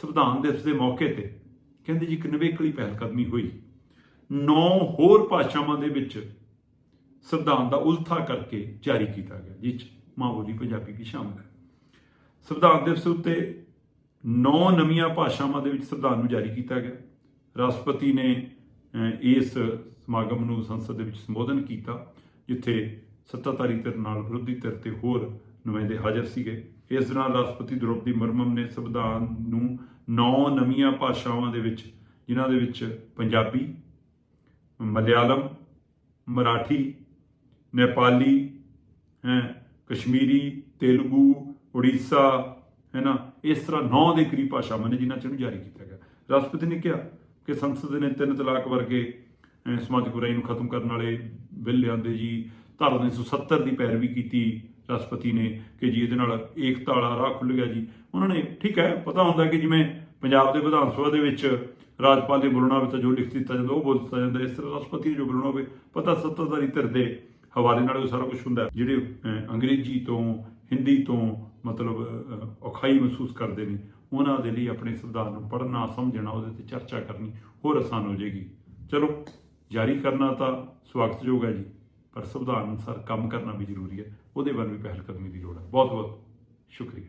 ਸੰਵਿਧਾਨ ਦਿਵਸ ਦੇ ਮੌਕੇ ਤੇ। ਕਹਿੰਦੇ ਜੀ, ਇੱਕ ਨਿਵੇਕਲੀ ਪਹਿਲ ਕਦਮੀ ਹੋਈ। ਨੌ ਹੋਰ ਭਾਸ਼ਾਵਾਂ ਦੇ ਵਿੱਚ ਸੰਵਿਧਾਨ ਦਾ ਉਲਥਾ ਕਰਕੇ ਜਾਰੀ ਕੀਤਾ ਗਿਆ ਜਿਸ 'ਚ ਮਾਂ ਬੋਲੀ ਪੰਜਾਬੀ ਵੀ ਸ਼ਾਮਲ ਹੈ। ਸੰਵਿਧਾਨ ਦਿਵਸ ਉੱਤੇ ਨੌ ਨਵੀਆਂ ਭਾਸ਼ਾਵਾਂ ਦੇ ਵਿੱਚ ਸੰਵਿਧਾਨ ਨੂੰ ਜਾਰੀ ਕੀਤਾ ਗਿਆ। ਰਾਸ਼ਟਰਪਤੀ ਨੇ ਇਸ ਸਮਾਗਮ ਨੂੰ ਸੰਸਦ ਦੇ ਵਿੱਚ ਸੰਬੋਧਨ ਕੀਤਾ, ਜਿੱਥੇ ਸੱਤਾਧਾਰੀ ਧਿਰ ਨਾਲ ਵਿਰੋਧੀ ਧਿਰ ਤੇ ਹੋਰ ਨੁਮਾਇੰਦੇ ਹਾਜ਼ਰ ਸੀਗੇ। ਇਸ ਦੌਰਾਨ ਰਾਸ਼ਟਰਪਤੀ ਦ੍ਰੋਪਦੀ ਮੁਰਮਮ ਨੇ ਸੰਵਿਧਾਨ ਨੂੰ ਨੌ ਨਵੀਆਂ ਭਾਸ਼ਾਵਾਂ ਦੇ ਵਿੱਚ, ਜਿਨ੍ਹਾਂ ਦੇ ਵਿੱਚ ਪੰਜਾਬੀ, ਮਲਿਆਲਮ, ਮਰਾਠੀ, ਨੇਪਾਲੀ, ਹੈ, ਕਸ਼ਮੀਰੀ, ਤੇਲਗੂ, ਉੜੀਸਾ ਹੈ ਨਾ ਇਸ ਤਰ੍ਹਾਂ ਨੌ ਦੇ ਕਰੀਬ ਭਾਸ਼ਾਵਾਂ ਨੇ ਜਿਨ੍ਹਾਂ ਚ ਇਹਨੂੰ ਜਾਰੀ ਕੀਤਾ ਗਿਆ। ਰਾਸ਼ਟਰਪਤੀ ਨੇ ਕਿਹਾ ਕਿ ਸੰਸਦ ਨੇ ਤਿੰਨ ਤਲਾਕ ਵਰਗੇ ਸਮਾਜਿਕ ਬੁਰਾਈ ਨੂੰ ਖਤਮ ਕਰਨ ਵਾਲੇ ਬਿੱਲ ਲਿਆਂਦੇ ਜੀ, ਧਾਰਾ 370 ਦੀ ਪੈਰਵੀ ਕੀਤੀ ਰਾਸ਼ਟਰਪਤੀ ਨੇ ਕਿ ਜੀ ਇਹਦੇ ਨਾਲ ਏਕਤਾ ਵਾਲਾ ਰਾਹ ਖੁੱਲ ਗਿਆ ਜੀ। ਉਹਨਾਂ ਨੇ, ਠੀਕ ਹੈ, ਪਤਾ ਹੁੰਦਾ ਕਿ ਜਿਵੇਂ ਪੰਜਾਬ ਦੇ ਵਿਧਾਨ ਸਭਾ ਦੇ ਵਿੱਚ ਰਾਜਪਾਲ ਦੇ ਬੋਲਣਾ ਹੋਵੇ ਤਾਂ ਜੋ ਲਿਖ ਦਿੱਤਾ ਜਾਂਦਾ, ਉਹ ਬੋਲ ਦਿੱਤਾ ਜਾਂਦਾ, ਇਸ ਤਰ੍ਹਾਂ ਰਾਸ਼ਟਰਪਤੀ ਨੇ ਜੋ ਬੋਲਣਾ ਹੋਵੇ, ਪਤਾ ਸੱਤਾਧਾਰੀ ਧਿਰ ਦੇ ਹਵਾਲੇ ਨਾਲ ਉਹ ਸਾਰਾ ਕੁਝ ਹੁੰਦਾ। ਜਿਹੜੇ ਅੰਗਰੇਜ਼ੀ ਤੋਂ, ਹਿੰਦੀ ਤੋਂ ਮਤਲਬ ਔਖਾਈ ਮਹਿਸੂਸ ਕਰਦੇ ਨੇ, ਉਹਨਾਂ ਦੇ ਲਈ ਆਪਣੇ ਸੰਵਿਧਾਨ ਨੂੰ ਪੜ੍ਹਨਾ, ਸਮਝਣਾ, ਉਹਦੇ ਤੇ ਚਰਚਾ ਕਰਨੀ ਹੋਰ ਆਸਾਨ ਹੋ ਜਾਏਗੀ। ਚਲੋ, ਜਾਰੀ ਕਰਨਾ ਤਾਂ ਸਵਾਗਤਯੋਗ ਹੈ ਜੀ। ਪਰ ਸੰਵਿਧਾਨ ਅਨੁਸਾਰ ਕੰਮ ਕਰਨਾ ਵੀ ਜ਼ਰੂਰੀ ਹੈ। ਉਹਦੇ ਵੱਲ ਵੀ ਪਹਿਲ ਕਦਮੀ ਦੀ ਲੋੜ ਹੈ। ਬਹੁਤ ਬਹੁਤ ਸ਼ੁਕਰੀਆ।